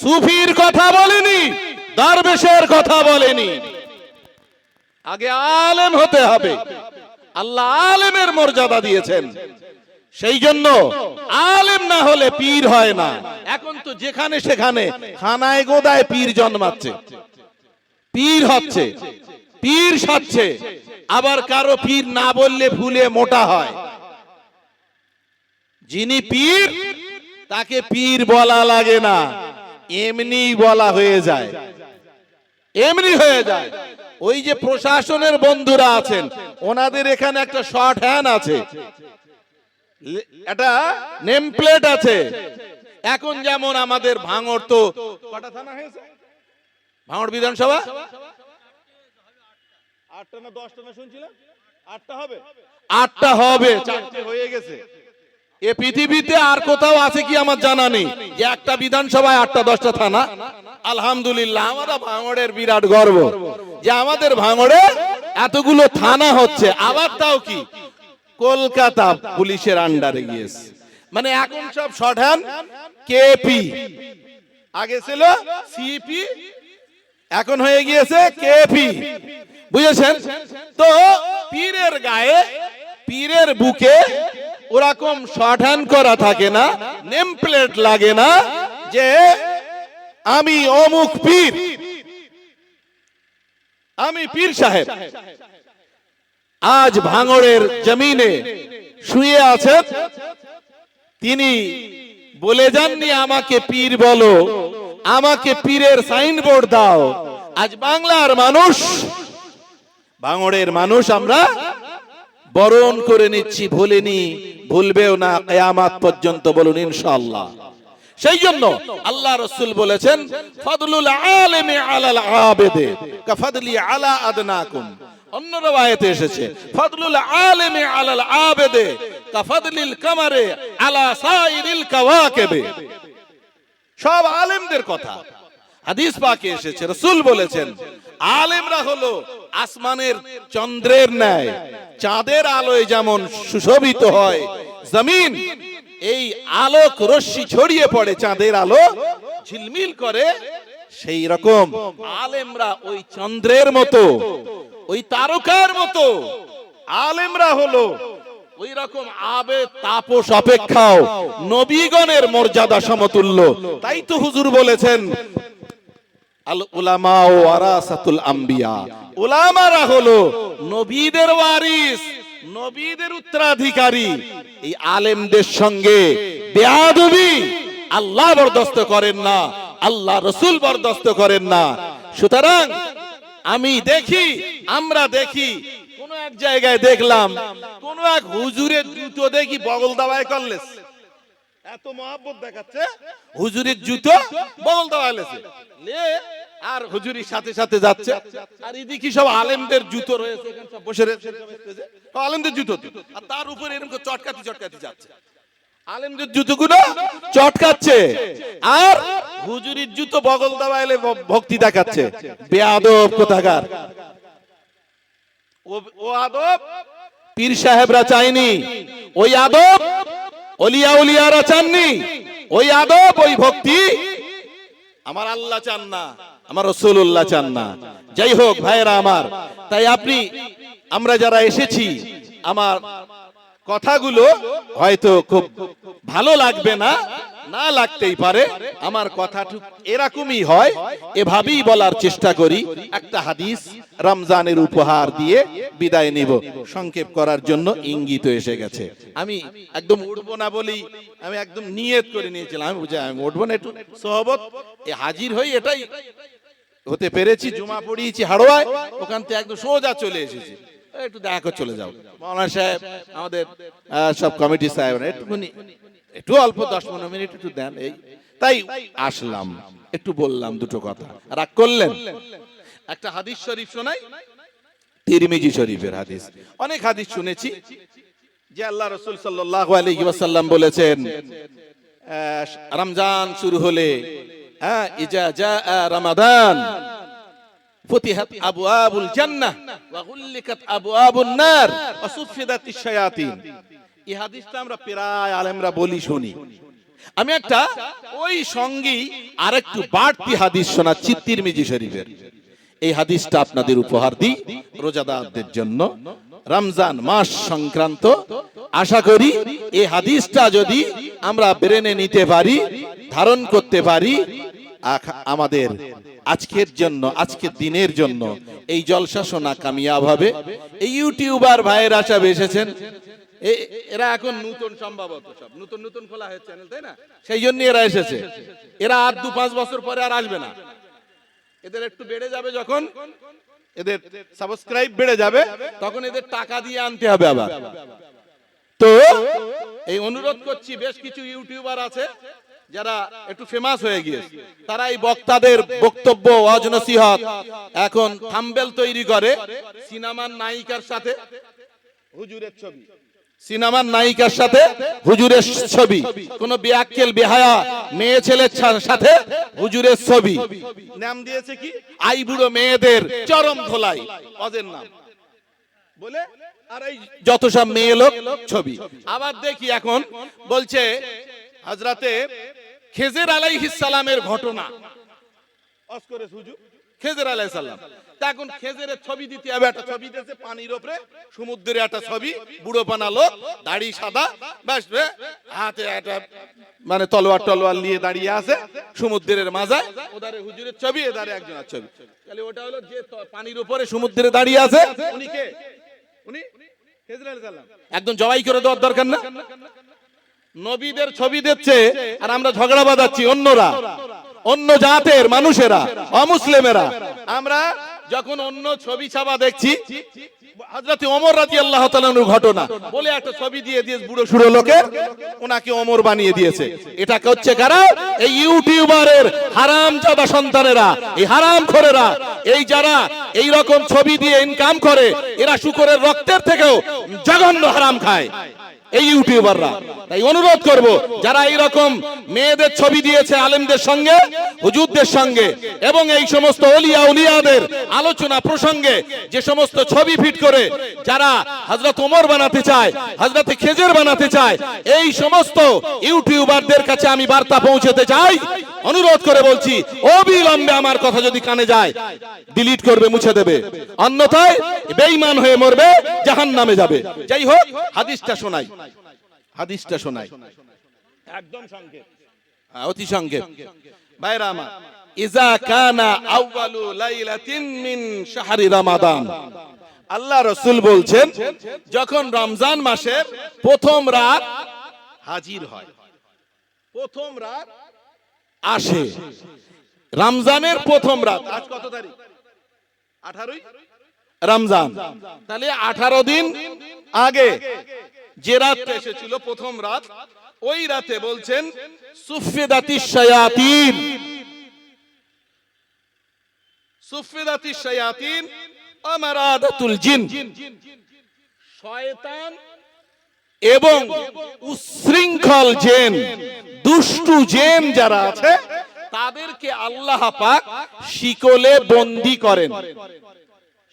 সুফির কথা বলেনি, দরবেশের কথা বলেনি। আগে আলেম হতে হবে। আল্লাহ আলেমের মর্যাদা দিয়েছেন। সেই জন্য আলেম না হলে পীর হয় না। এখন তো যেখানে সেখানে খানায় গোদায় পীর জন্মাচ্ছে। পীর হচ্ছে, পীর সাচ্ছে আবার কারও পীর না বললে ভুলে মোটা হয়। যিনি পীর, তাকে পীর বলা লাগে না। এমনি বলা হয়ে যায়। এমনি হয়ে যায়। ওই যে প্রশাসনের বন্ধুরা আছেন ওনাদের এখানে একটা শর্ট হ্যান্ড আছে। একটা নেম প্লেট আছে। এখন যেমন আমাদের ভাঙড় তো কটা থানা হয়েছে? ভাঙড় বিধানসভা? আটটা না দশটা না শুনছিলাম? আটটা হবে। আটটা হবে। চারটে হয়ে গেছে। এ পৃথিবীতে আর কোথাও আছে কি আমার জানা নেই? যে একটা বিধানসভায় আটটা, দশটা থানা। আলহামদুলিল্লাহ আমরা ভাঙড়ের বিরাট গর্ব। যে আমাদের ভাঙড়ে এতগুলো থানা হচ্ছে, আবার তাও কি? কলকাতা পুলিশের আন্ডারে গিয়েছে। মানে এখন সব হ্যান্ড কেপি আগে ছিল সিপি এখন হয়ে গিয়েছে কেপি বুঝেছেন? তো পীরের গায়ে, পীরের বুকে ওরকম শর্ট করা থাকে না, নেম প্লেট লাগে না যে আমি অমুক পীর। আমি পীর সাহেব। আজ ভাঙড়ের জমিনে শুয়ে আছেন তিনি বলে যাননি আমাকে পীর বলো, আমাকে পীরের সাইনবোর্ড দাও। আজ বাংলার মানুষ ভাঙড়ের মানুষ আমরা বরণ করে নিচ্ছি, ভুলিনি। ভুলবেও না, কেয়ামাত পর্যন্ত বলুন ইনশাআল্লাহ। সেই জন্য আল্লাহ রসুল বলেছেন, ফদলুল আলেমে আলাল আবেদে, কাফাদলি আলা আদনাকুম। অন্য রবায়েতে এসেছে, ফদলুল আলেমে আলাল আবেদে, কাফাদলিল কামারে আলা সাইরিল কাওয়াকিবে। সব আলেমদের কথা। হাদিস পাকে এসেছে, রসুল বলেছেন, আলেমরা হলো আসমানের চন্দ্রের ন্যায়, চাঁদের আলোয় যেমন সুশোভিত হয়, জমিন এই আলোক রশ্মি ছড়িয়ে পড়ে, চাঁদের আলো ঝিলমিল করে, সেই রকম আলেমরা ওই চন্দ্রের মতো, ওই তারকার মতো, আলেমরা হলো ওই রকম আবে তাপস, অপেক্ষাও নবীগণের মর্যাদা সমতুল্য। তাই তো হুজুর বলেছেন, আল উলামা ও আরাসাতুল আম্বিয়া। উলামারা হলো নবীদের ওয়ারিস, নবীদের উত্তরাধিকারী। এই আলেমদের সঙ্গে বেয়াদবি আল্লাহ বরদস্ত করেন না, আল্লাহ রসুল বরদস্ত করেন না। সুতরাং আমি দেখি, আমরা দেখি, কোন এক জায়গায় দেখলাম, কোন এক হুজুরের জুতো দেখি বগল দাবায় করলেস এত মহাব্বত দেখাচ্ছে, হুজুরের জুতো বগল দেওয়া লেছে। আর হুজুরির সাথে সাথে যাচ্ছে। আর এদিকে সব আলেমদের জুতো রয়েছে বসে আলেমদের জুতো। আর তার উপরে এরকম চটকাতি চটকাতি যাচ্ছে। আলেমদের চটকাচ্ছে। আর হুজুরির জুতো বগল ভক্তি দেখাচ্ছে। কোথাকার। ও আদব পীর সাহেবরা চায়নি। ওই আদব অলিয়া উলিয়ারা চাননি। ওই আদব, ওই ভক্তি আমার আল্লাহ চান না। আমার রসুল্লাহ চান না। যাই হোক ভাইরা আমার, তাই আপনি, আমরা যারা এসেছি, আমার কথাগুলো হয়তো খুব ভালো লাগবে না না লাগতেই পারে, আমার কথা এরকমই হয়, এভাবেই বলার চেষ্টা করি, একটা হাদিস রমজানের উপহার দিয়ে বিদায় নিব, সংক্ষেপ করার জন্য ইঙ্গিত এসে গেছে। আমি একদম উঠবো না বলি, আমি একদম নিয়ত করে নিয়েছিলাম, আমি বুঝে, আমি উঠবো না, একটু সহবত হাজির হই এটাই। হতে পেরেছি, জুমা পড়িয়েছি হাড়োয়ায়, ওখান থেকে একদম সোজা চলে এসেছি। একটু দেখা করে চলে যাও মৌলানা সাহেব, আমাদের সব কমিটি সাহেব একটুখানি, একটু অল্প দশ পনেরো মিনিট একটু দেন, এই, তাই আসলাম। একটু বললাম দুটো কথা। রাগ করলেন? একটা হাদিস শরীফ শোনাই? তিরমিজি শরীফের হাদিস। অনেক হাদিস শুনেছি, যে আল্লাহ রসুল সাল্লাল্লাহু আলাইহি ওয়াসাল্লাম বলেছেন রমজান শুরু হলে হ্যাঁ ইজা জা ওয়া গুল্লিকাত নার। ওয়া সুফিদাতিশ শায়াতিন এই হাদিসটা আমরা প্রায় আলেমরা বলি শুনি। আমি একটা ওই সঙ্গী আরেকটু বাড়তি হাদিস শোনাচ্ছি তিরমিজি শরীফের। এই হাদিসটা আপনাদের উপহার দিই রোজাদারদের জন্য। রমজান মাস সংক্রান্ত। আশা করি এই হাদিসটা যদি আমরা ব্রেনে নিতে পারি, ধারণ করতে পারি আমাদের আজকের জন্য, আজকের দিনের জন্য এই জলসা শোনা কামিয়াব হবে। এই ইউটিউবার ভাইয়ের আশা এসেছেন। এরা এখন নতুন সম্ভবত সব। নতুন নতুন খোলা হয়েছে চ্যানেল, তাই না? সেই জন্য এরা এসেছে। এরা আর দু পাঁচ বছর পরে আর আসবে না। এদের একটু বেড়ে যাবে যখন, এদের সাবস্ক্রাইব বেড়ে যাবে, তখন এদের টাকা দিয়ে আনতে হবে আবার। তো, এই অনুরোধ করছি, বেশ কিছু ইউটিউবার আছে। যারা একটু ফেমাস হয়ে গিয়েছে তারা এই বক্তাদের বক্তব্য ওয়াজ নসিহত এখন থাম্বেল তৈরি করে সিনেমার নায়িকার সাথে। হুজুরের ছবি। সিনেমার নায়িকার সাথে হুজুরের ছবি। কোন বেয়াক্কেল বেহায়া মেয়ে ছেলের সাথে হুজুরের ছবি। নাম দিয়েছে কি? আই বুড়ো মেয়েদের চরম ধোলাই। অজের নাম। বলে আর এই যত সব মেয়ে লোক ছবি। আবার দেখি এখন বলছে হাজরাতে খেজের আলাইহিস সালামের ঘটনা। খেজের আলাইহিস সালাম। তা এখন খেজের ছবি দিতে হবে একটা ছবি দিয়েছে পানির উপরে সমুদ্রের একটা ছবি বুড়ো পানা লোক দাড়ি সাদা ব্যাস হাতে একটা মানে তলোয়ার টলোয়ার নিয়ে দাঁড়িয়ে আছে সমুদ্রের মাঝায় ওদারে হুজুরের ছবি এদারে একজনের ছবি। তাহলে ওটা হলো যে পানির উপরে সমুদ্রে দাঁড়িয়ে আছে উনি কে? উনি? খেজর আলাইহিস সালাম। একদম জবাই করে দেওয়ার দরকার না? নবীদের ছবি দিচ্ছে আর আমরা ঝগড়া বাঁধাচ্ছি অন্যরা, অন্য জাতের মানুষেরা, অমুসলিমেরা। আমরা যখন অন্য ছবি ছাপা দেখছি, হযরত ওমর রাদিয়াল্লাহু তাআলার ঘটনা, বলে একটা ছবি দিয়ে দিয়ে বুড়ো সুড়ো লোকের ওনাকে ওমর বানিয়ে দিয়েছে। এটা হচ্ছে কারা? এই ইউটিউবারের হারাম হারামজাদা সন্তানেরা, এই হারামখোরেরা এই যারা এই রকম ছবি দিয়ে ইনকাম করে, এরা শুকরের রক্তের থেকেও জঘন্য হারাম খায়। এই ইউটিউবাররা। তাই অনুরোধ করব, যারা এই রকম মেয়েদের ছবি দিয়েছে আলেমদের সঙ্গে, হুজুরদের সঙ্গে, এবং এই সমস্ত অলিয়া উলিয়াদের আলোচনা প্রসঙ্গে যে সমস্ত ছবি ফিট করে, যারা হযরত ওমর বানাতে চায়, হযরত খেজের বানাতে চায়, এই সমস্ত ইউটিউবারদের কাছে আমি বার্তা পৌঁছাতে চাই। অনুরোধ করে বলছি, অবিলম্বে আমার কথা যদি কানে যায়, ডিলিট করবে, মুছে দেবে। অন্যথায় বেঈমান হয়ে মরবে জাহান নামে যাবে। যাই হোক, হাদিসটা শোনাই। হাদিসটা শোনাই। একদম সংক্ষেপ। হ্যাঁ, অতি সংক্ষেপ। ভাইরা আমার ইজা কানা আউয়ালু লাইলাতিন মিন শাহরি রমাদান। আল্লাহ রসুল বলছেন যখন রমজান মাসের প্রথম রাত হাজির হয়। প্রথম রাত আসে। রমজানের প্রথম রাত। আজ কত তারিখ? আঠারোই? রমজান। তাহলে আঠারো দিন আগে। যে রাত এসেছিল, প্রথম রাত, ওই রাতে বলছেন, সুফিদাতি শায়াতিন। সুফিদাতি শায়াতিন আমারাদাতুল জিন। শয়তান এবং উশৃঙ্খল জেন, দুষ্টু জেন যারা আছে, তাদেরকে আল্লাহ পাক শিকলে বন্দি করেন।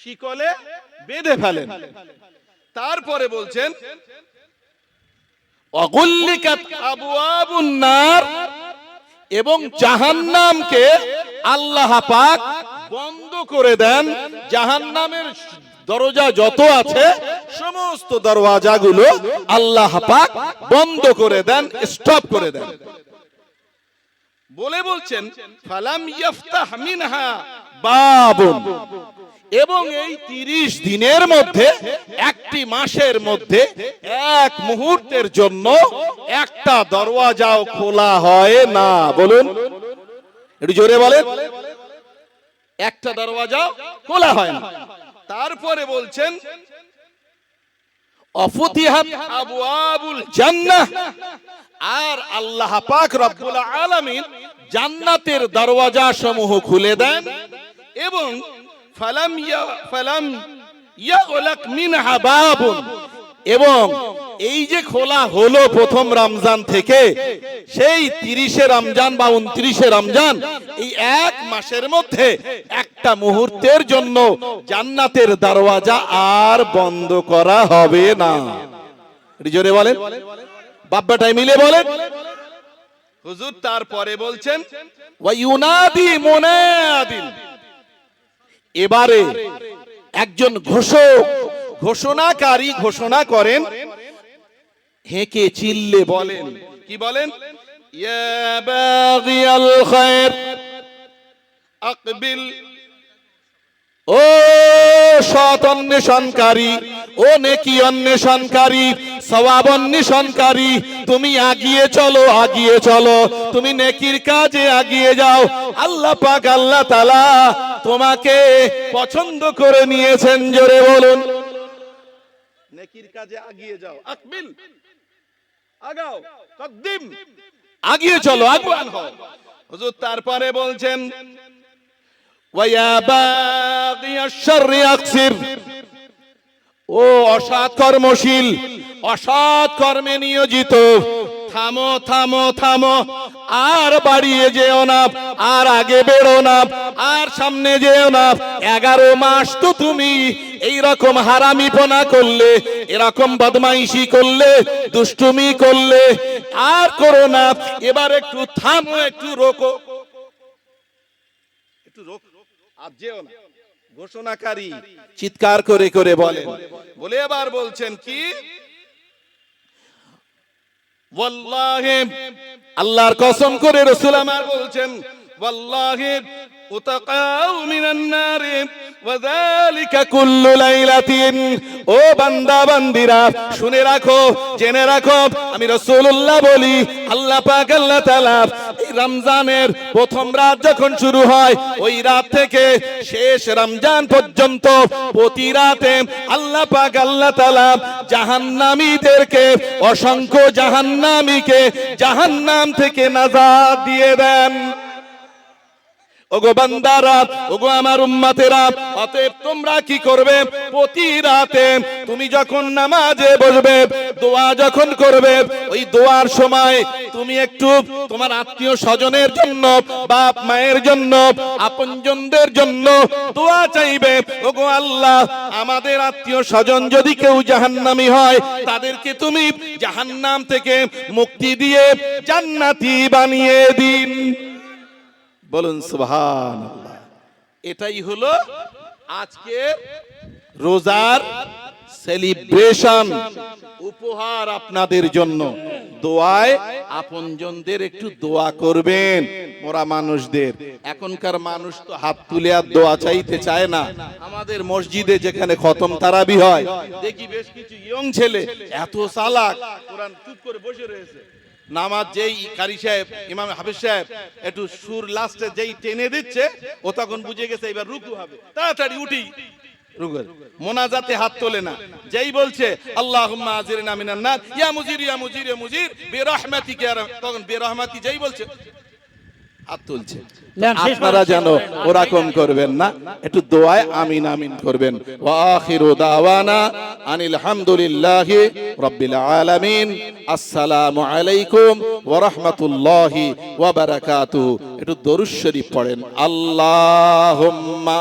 শিকলে বেঁধে ফেলেন। তারপরে বলছেন অগুল্লিকাত আবওয়াবুন নার এবং জাহান্নামকে আল্লাহ পাক বন্ধ করে দেন। জাহান্নামের দরজা যত আছে সমস্ত দরওয়াজাগুলো আল্লাহ পাক বন্ধ করে দেন স্টপ করে দেন। বলে বলছেন ফালাম ইয়াফতাহ মিনহা। বাবুন। এবং এই তিরিশ দিনের মধ্যে একটি মাসের মধ্যে এক মুহূর্তের জন্য একটা দরওয়াজাও খোলা হয় না। বলুন। একটু জোরে বলেন। একটা দরওয়াজা খোলা হয় না। তারপরে বলছেন আর আল্লাহ পাক রব্বুল আলামিন জান্নাতের দরওয়াজা সমূহ খুলে দেন এবং ফালাম ফালাম ইয়াগলাক মিনহা বাবুন। এবং এই যে খোলা হলো প্রথম রমজান থেকে, সেই তিরিশে রমজান বা উনত্রিশে রমজান, এই এক মাসের মধ্যে একটা মুহূর্তের জন্য জান্নাতের দরওয়াজা আর বন্ধ করা হবে না। জোরে বলেন। বাব্বাটাই মিলে বলেন। হুজুর তারপরে বলছেন ওয়ায়ুনাদি মুনাদিন। এবারে একজন ঘোষক, ঘোষণাকারী ঘোষণা করেন। হেঁকে চিল্লে বলেন। কি বলেন? ও সৎ অন্বেষণকারী, ও নেকি অন্বেষণকারী, সওয়াব অন্বেষণকারী, তুমি আগিয়ে চলো আগিয়ে চলো। তুমি নেকির কাজে আগিয়ে যাও। আল্লাহ পাক, আল্লাহ তাআলা তোমাকে পছন্দ করে নিয়েছেন জোরে বলুন। নেকির কাজে আগিয়ে যাও। আকবিল আগাও কদ্দিম আগিয়ে চলো আগুয়ান হও হুজুর তারপরে বলছেন ওয়া বাগিয়া শাররি আকসির। ও অসৎ কর্মশীল অসৎ কর্মে নিয়োজিত। থামো থামো থামো। আর বাড়িয়ে যেও না আর আগে বেরো না আর সামনে যেও না। এগারো মাস তো তুমি এই রকম হারামিপনা করলে এরকম বদমাইশি করলে দুষ্টুমি করলে। আর করো না এবার একটু থামো একটু রোকো। একটু রোক আর যেও না। ঘোষণাকারী চিৎকার করে করে বলেন বলে এবার বলছেন কি? আল্লাহর কসম করে রসুল আমার বলছেন ও বান্দা, বান্দিরা, শুনে রাখো, জেনে রাখো, আমি রসুল্লাহ বলি, আল্লাহ পাক, আল্লাহ রমজানের প্রথম রাত যখন শুরু হয়, ওই রাত থেকে শেষ রমজান পর্যন্ত প্রতি রাতে আল্লাহ পাক, আল্লাহ তাআলা জাহান্নামীদেরকে, অসংখ্য জাহান্নামীকে জাহান্নাম থেকে নাজাত দিয়ে দেন। ওগো বান্দারা, ওগো আমার উম্মাতেরা, অতএব তোমরা কি করবে? প্রতি রাতে তুমি যখন নামাজে বসবে, দোয়া যখন করবে, ওই দোয়ার সময় তুমি একটু তোমার আত্মীয় স্বজনের জন্য, বাপ মায়ের জন্য, আপনজনদের জন্য দোয়া চাইবে। ওগো আল্লাহ, আমাদের আত্মীয় স্বজন যদি কেউ জাহান্নামি হয়, তাদেরকে তুমি জাহান্নাম থেকে মুক্তি দিয়ে জান্নাতি বানিয়ে দিন। বলুন সুবহান এটাই হলো আজকে রোজার সেলিব্রেশন উপহার আপনাদের জন্য। দোয়ায় আপনজনদের একটু দোয়া করবেন মোরা মানুষদের। এখনকার মানুষ তো হাত তুলে আর দোয়া চাইতে চায় না। আমাদের মসজিদে যেখানে খতম তারাবি হয় দেখি বেশ কিছু ইয়ং ছেলে এত সালাক কোরআন চুপ করে বসে রয়েছে। নামাজ যেই কারি সাহেব, ইমাম হাফিজ সাহেব, একটু সুর লাস্টে যেই টেনে দিচ্ছে, ও তখন বুঝে গেছে এবার রুকু হবে। তাড়াতাড়ি উঠি। মোনাজাতে হাত তোলে না। যেই বলছে, আল্লাহুম্মা আজিরনা মিনান ইয়া মুজির ইয়া মুজির ইয়া মুজির। বিরহমাতিকা রহ- তখন বিরহমাতি যেই বলছে হাত তুলছে। আপনারা যেন ওরকম করবেন না একটু দোয়ায় আমিন আমিন করবেন। ওয়াখিরু দাওয়ানা আনিল হামদুলিল্লাহি রাব্বিল আলামিন। আসসালামু আলাইকুম ওয়া রাহমাতুল্লাহি ওয়া বারাকাতুহু। একটু দরুদ শরীফ পড়েন। আল্লাহুম্মা